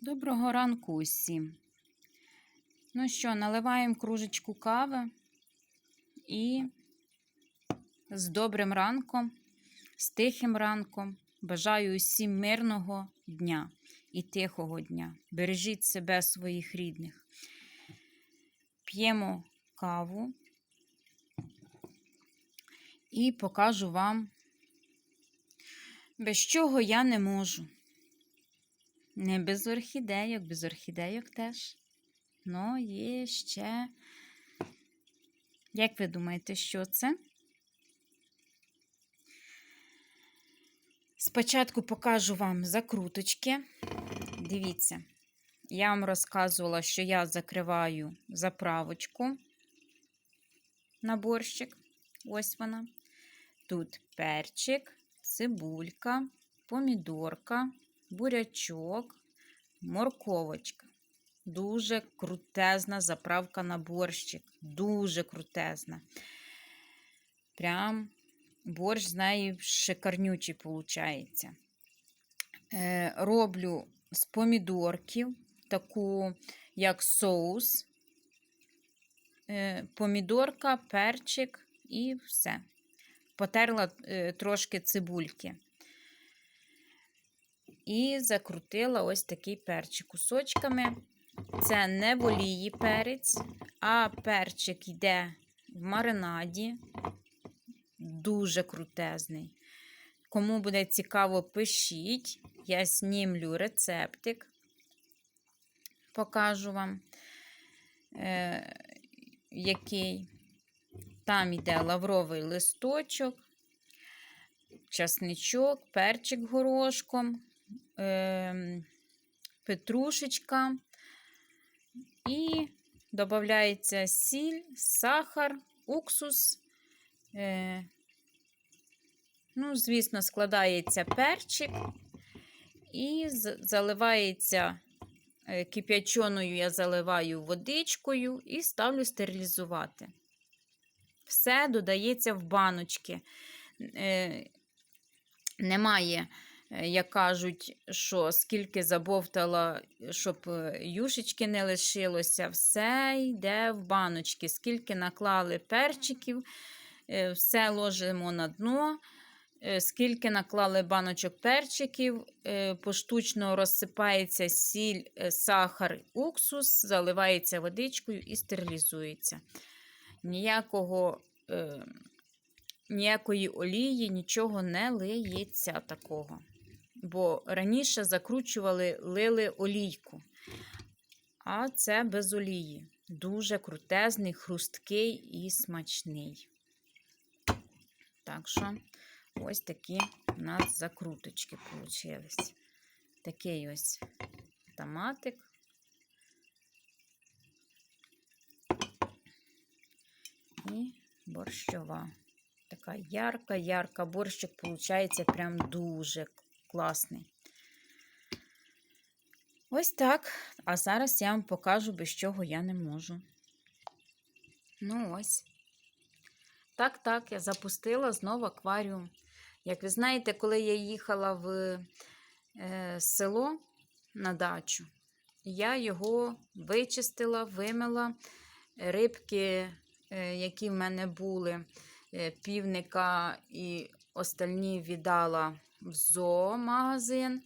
Доброго ранку усім. Ну що, наливаємо кружечку кави і з добрим ранком, з тихим ранком бажаю усім мирного дня і тихого дня. Бережіть себе, своїх рідних. П'ємо каву і покажу вам, без чого я не можу. Не без орхідейок, без орхідейок теж. Ну, є ще. Як ви думаєте, що це? Спочатку покажу вам закруточки. Дивіться, я вам розказувала, що я закриваю заправочку на борщик. Ось вона. Тут перчик, цибулька, помідорка бурячок, морковочка. Дуже крутезна заправка на борщик. Дуже крутезна. Прям борщ з неї шикарнючий виходить. Е, роблю з помідорків таку, як соус. Е, помідорка, перчик і все. Потерла е, трошки цибульки. І закрутила ось такий перчик кусочками. Це не волії перець, а перчик йде в маринаді. Дуже крутезний. Кому буде цікаво, пишіть. Я знімлю рецептик, покажу вам, е, який. Там йде лавровий листочок, часничок, перчик горошком, е, петрушечка і додається сіль, сахар, уксус. Е, ну, звісно, складається перчик і заливається е, кип'ячоною, я заливаю водичкою і ставлю стерилізувати. Все додається в баночки. Е, немає як кажуть, що скільки забовтала, щоб е, юшечки не лишилося, все йде в баночки, скільки наклали перчиків, е, все ложимо на дно. Скільки наклали баночок перчиків, поштучно розсипається сіль, сахар, уксус, заливається водичкою і стерилізується. Ніякого, Ніякої олії, нічого не лиється такого бо раніше закручували, лили олійку. А це без олії. Дуже крутезний, хрусткий і смачний. Так що, ось такі у нас закруточки вийшли. Такий ось томатик. І борщова. Така ярка-ярка борщик, виходить, прям дуже класний. Ось так. А зараз я вам покажу, без чого я не можу. Ну, ось. Так, так, я запустила знову акваріум. Як ви знаєте, коли я їхала в е, село на дачу, я його вичистила, вимила. Рибки, е, які в мене були, е, півника і остальні віддала в зоомагазин,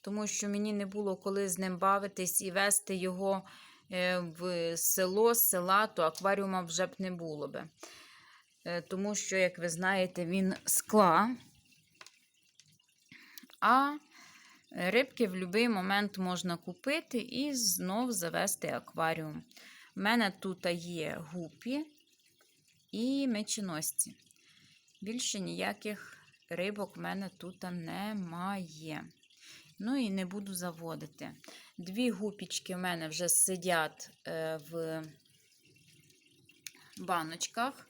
тому що мені не було коли з ним бавитись і вести його е, в село, з села, то акваріума вже б не було би. Е, тому що, як ви знаєте, він скла. А рибки в будь-який момент можна купити і знов завести акваріум. У мене тут є гупі і меченосці. Більше ніяких рибок в мене тут немає. Ну і не буду заводити. Дві гупічки в мене вже сидять е, в баночках,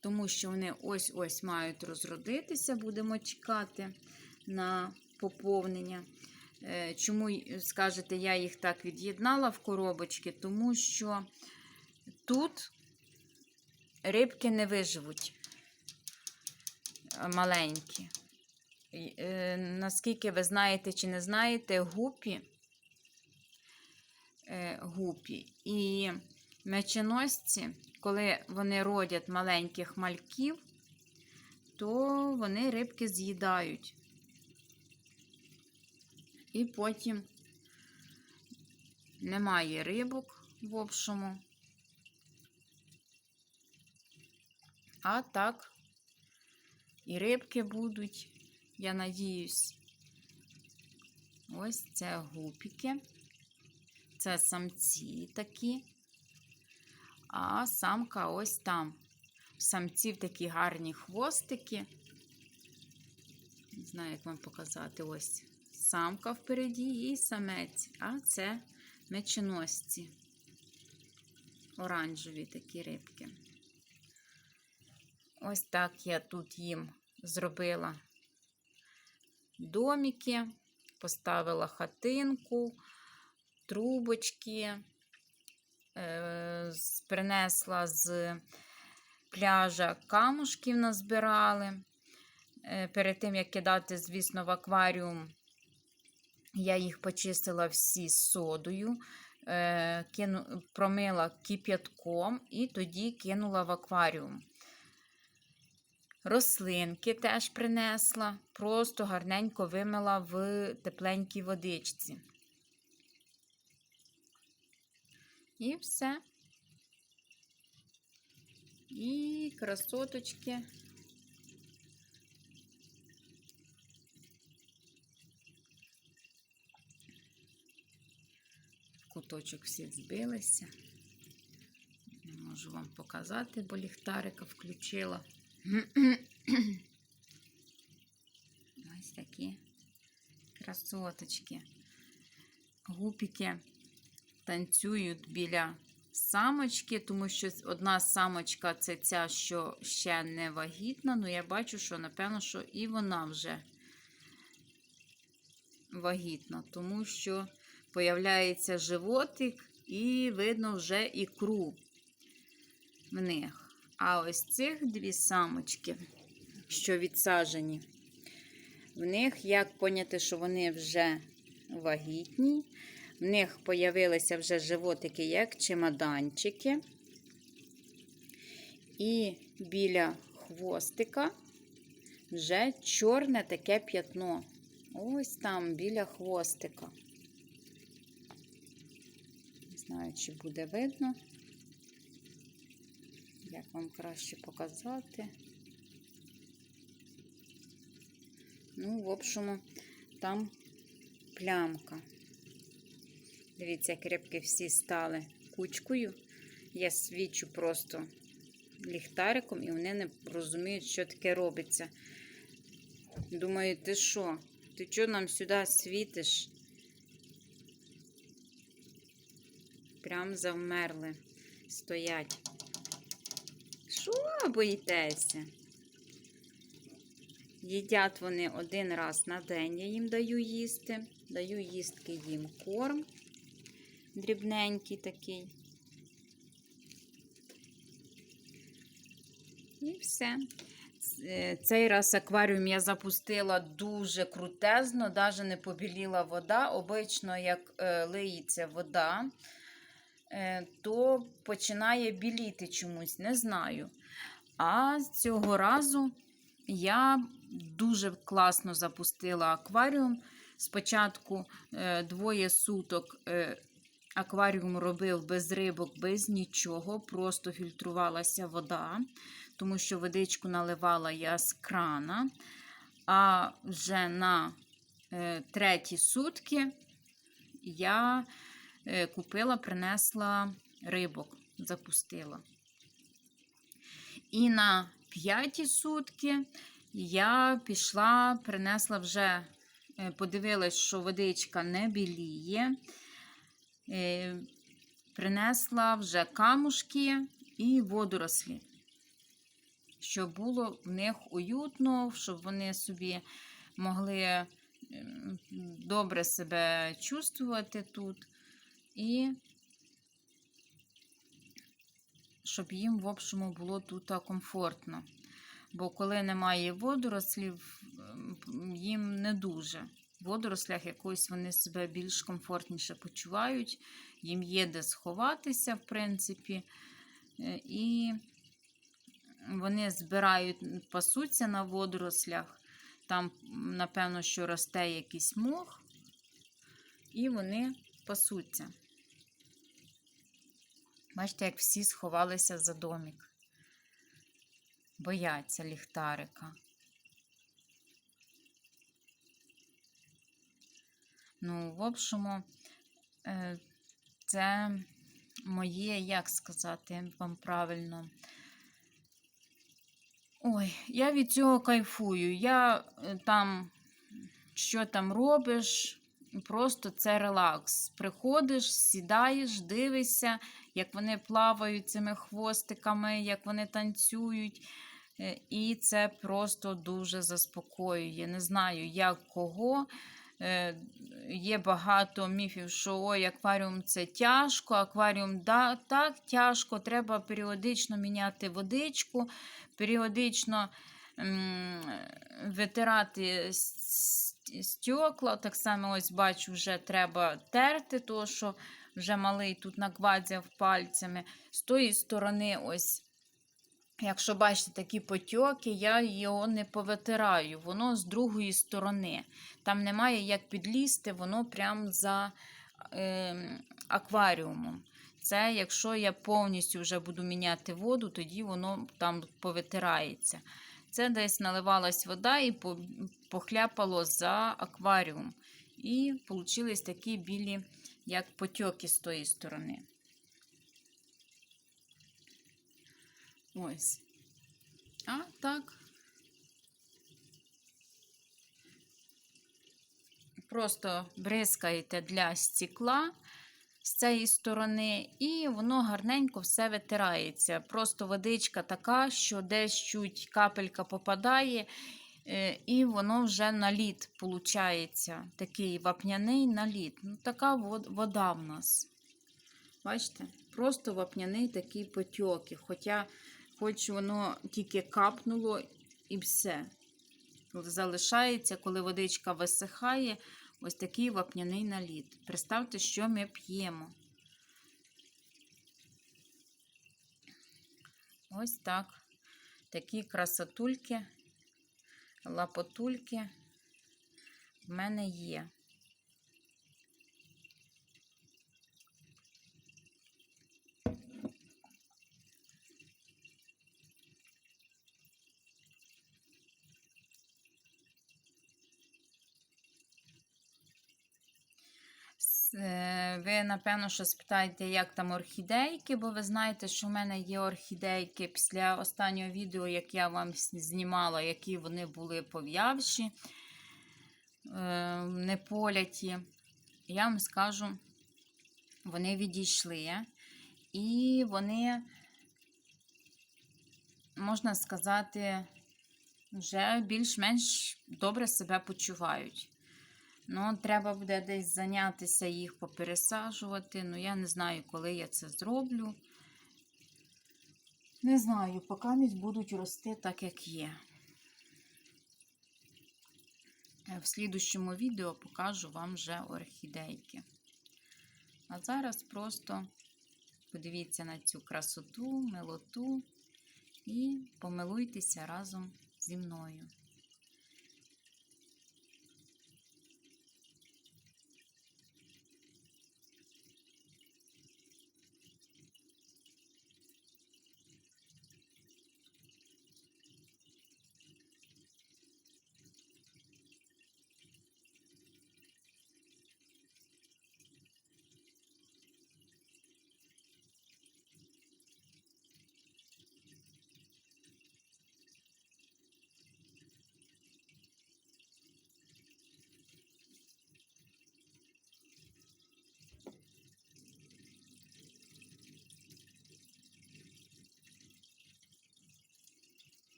тому що вони ось-ось мають розродитися, будемо чекати на поповнення. Е, чому, скажете, я їх так від'єднала в коробочки, тому що тут рибки не виживуть маленькі. Е, наскільки ви знаєте чи не знаєте, гупі е, гупі. І меченосці, коли вони родять маленьких мальків, то вони рибки з'їдають. І потім немає рибок в общому. А так, і рибки будуть, я надіюсь. Ось це гупіки. Це самці такі. А самка ось там. Самців такі гарні хвостики. Не знаю, як вам показати. Ось самка впереді і самець. А це меченосці. Оранжеві такі рибки. Ось так я тут їм зробила домики, поставила хатинку, трубочки, е, принесла з пляжа камушків назбирали. Е, Перед тим, як кидати, звісно, в акваріум, я їх почистила всі содою, е, промила кип'ятком і тоді кинула в акваріум. Рослинки теж принесла, просто гарненько вимила в тепленькій водичці. І все. І красоточки. Куточок всі збилися. Не можу вам показати, бо ліхтарика включила. Ось такі красоточки. Гупіки танцюють біля самочки, тому що одна самочка це ця, що ще не вагітна. Ну, я бачу, що, напевно, що і вона вже вагітна, тому що появляється животик і видно вже ікру в них. А ось цих дві самочки, що відсаджені, в них як поняти, що вони вже вагітні. В них появилися вже животики, як чемоданчики. І біля хвостика вже чорне таке п'ятно. Ось там біля хвостика. Не знаю, чи буде видно. Як вам краще показати? Ну, в общому, там плямка. Дивіться, як рибки всі стали кучкою. Я свічу просто ліхтариком, і вони не розуміють, що таке робиться. Думаю, ти що? Ти чого нам сюди світиш? Прям завмерли, стоять. Що боїтеся? Їдять вони один раз на день, я їм даю їсти. Даю їстки їм корм дрібненький такий. І все. Е, Цей раз акваріум я запустила дуже крутезно, навіть не побіліла вода. Обично, як е, лиється вода, то починає біліти чомусь, не знаю. А цього разу я дуже класно запустила акваріум. Спочатку е, двоє суток е, акваріум робив без рибок, без нічого, просто фільтрувалася вода, тому що водичку наливала я з крана. А вже на е, треті сутки я е, купила, принесла рибок, запустила. І на п'яті сутки я пішла, принесла вже, е, подивилась, що водичка не біліє. Е, Принесла вже камушки і водорослі, щоб було в них уютно, щоб вони собі могли добре себе чувствувати тут. І щоб їм, в общому, було тут комфортно. Бо коли немає водорослів, їм не дуже. В водорослях якось вони себе більш комфортніше почувають, їм є де сховатися, в принципі. Е, І вони збирають, пасуться на водорослях. Там, напевно, що росте якийсь мох, і вони пасуться. Бачите, як всі сховалися за домик. Бояться ліхтарика. Ну, в общому, е, це моє, як сказати вам правильно. Ой, я від цього кайфую. Я е, там, що там робиш, просто це релакс. Приходиш, сідаєш, дивишся, як вони плавають цими хвостиками, як вони танцюють. Е, І це просто дуже заспокоює. Не знаю, як кого. Е, Є багато міфів, що ой, акваріум це тяжко, акваріум да, так тяжко, треба періодично міняти водичку, періодично витирати стекла. Так само, ось бачу, вже треба терти, тому що вже малий тут нагвадзяв пальцями. З тої сторони, ось. Якщо бачите такі потьоки, я його не повитираю, воно з другої сторони. Там немає як підлізти, воно прямо за е, акваріумом. Це якщо я повністю вже буду міняти воду, тоді воно там повитирається. Це десь наливалась вода і похляпало за акваріум. І получились такі білі, як потьоки з тої сторони. Ось. А так. Просто бризкаєте для стекла з цієї сторони, і воно гарненько все витирається. Просто водичка така, що десь чуть капелька попадає, е, і воно вже наліт виходить. Такий вапняний наліт. Ну, така вода в нас. Бачите? Просто вапняний такий потьоки. Хоча, хоч воно тільки капнуло і все. Залишається, коли водичка висихає, ось такий вапняний наліт. Представте, що ми п'ємо. Ось так. Такі красотульки, лапотульки в мене є. Ви, напевно, що спитаєте, як там орхідейки, бо ви знаєте, що в мене є орхідейки після останнього відео, як я вам знімала, які вони були пов'явші, е, не поляті. Я вам скажу, вони відійшли. І вони, можна сказати, вже більш-менш добре себе почувають. Ну, треба буде десь зайнятися їх попересаджувати. Ну, я не знаю, коли я це зроблю. Не знаю, поки будуть рости так, як є. Е, В слідущому відео покажу вам вже орхідейки. А зараз просто подивіться на цю красоту, милоту і помилуйтеся разом зі мною.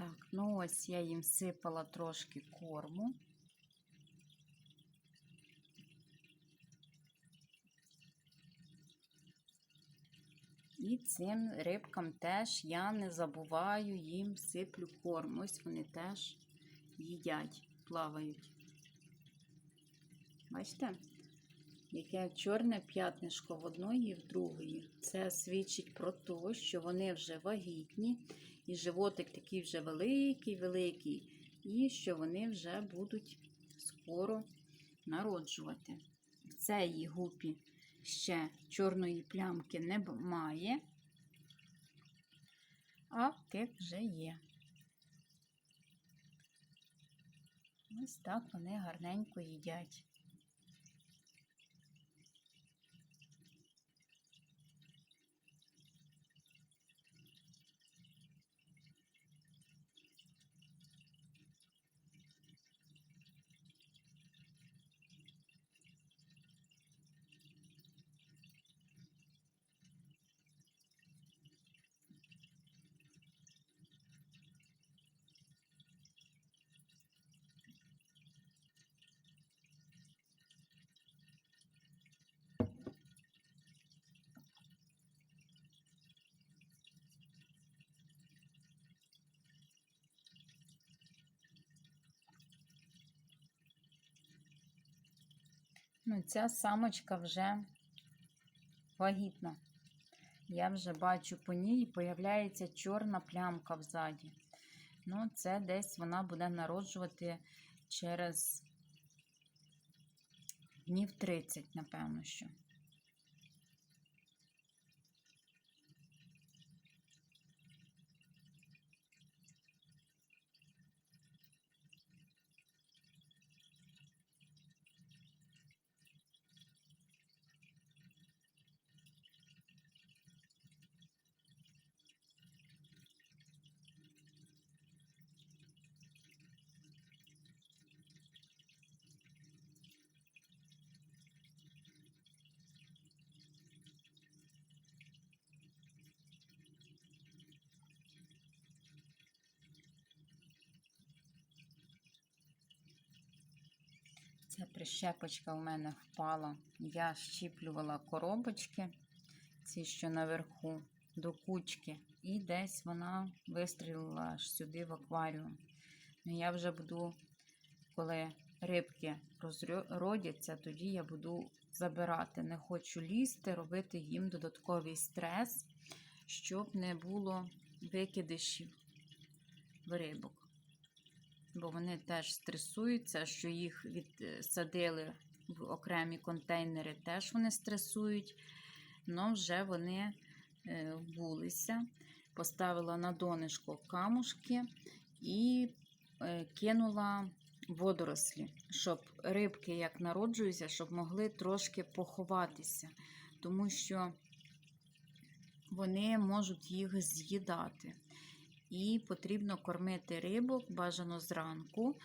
Так, ну ось я їм сипала трошки корму. І цим рибкам теж я не забуваю їм сиплю корм. Ось вони теж їдять, плавають. Бачите? Яке чорне п'ятнишко в одної і в другої. Це свідчить про те, що вони вже вагітні, і животик такий вже великий, великий, і що вони вже будуть скоро народжувати. В цій гупі ще чорної плямки немає, а тих вже є. Ось так вони гарненько їдять. Ну, ця самочка вже вагітна. Я вже бачу по ній появляється чорна плямка взаді. Ну, це десь вона буде народжувати через днів 30, напевно, що. Ця прищепочка у мене впала. Я щіплювала коробочки, ці, що наверху, до кучки, і десь вона вистрілила аж сюди в акваріум. Ну, я вже буду, коли рибки розродяться, тоді я буду забирати. Не хочу лізти, робити їм додатковий стрес, щоб не було викидишів в рибок бо вони теж стресуються, що їх відсадили в окремі контейнери, теж вони стресують, але вже вони е, вбулися. Поставила на донишко камушки і е, кинула водорослі, щоб рибки, як народжуються, щоб могли трошки поховатися, тому що вони можуть їх з'їдати. І потрібно кормити рибок бажано зранку,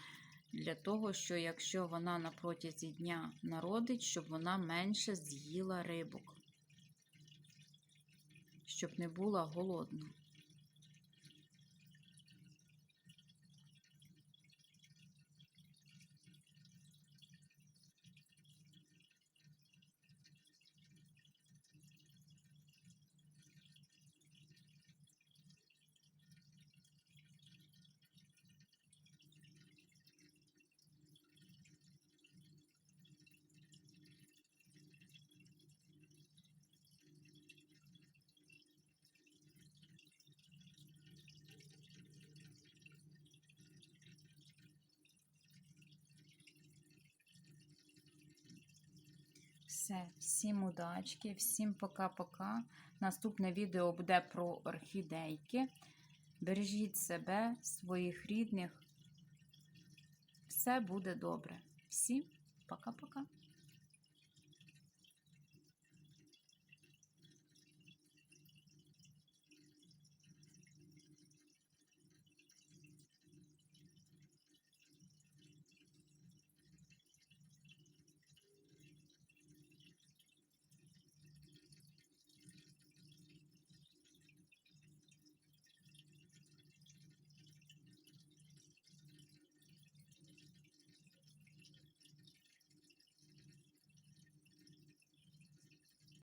для того, що якщо вона на протязі дня народить, щоб вона менше з'їла рибок, щоб не була голодна. Все, всім удачки, всім пока-пока. Наступне відео буде про орхідейки. Бережіть себе, своїх рідних. Все буде добре. Всім пока-пока.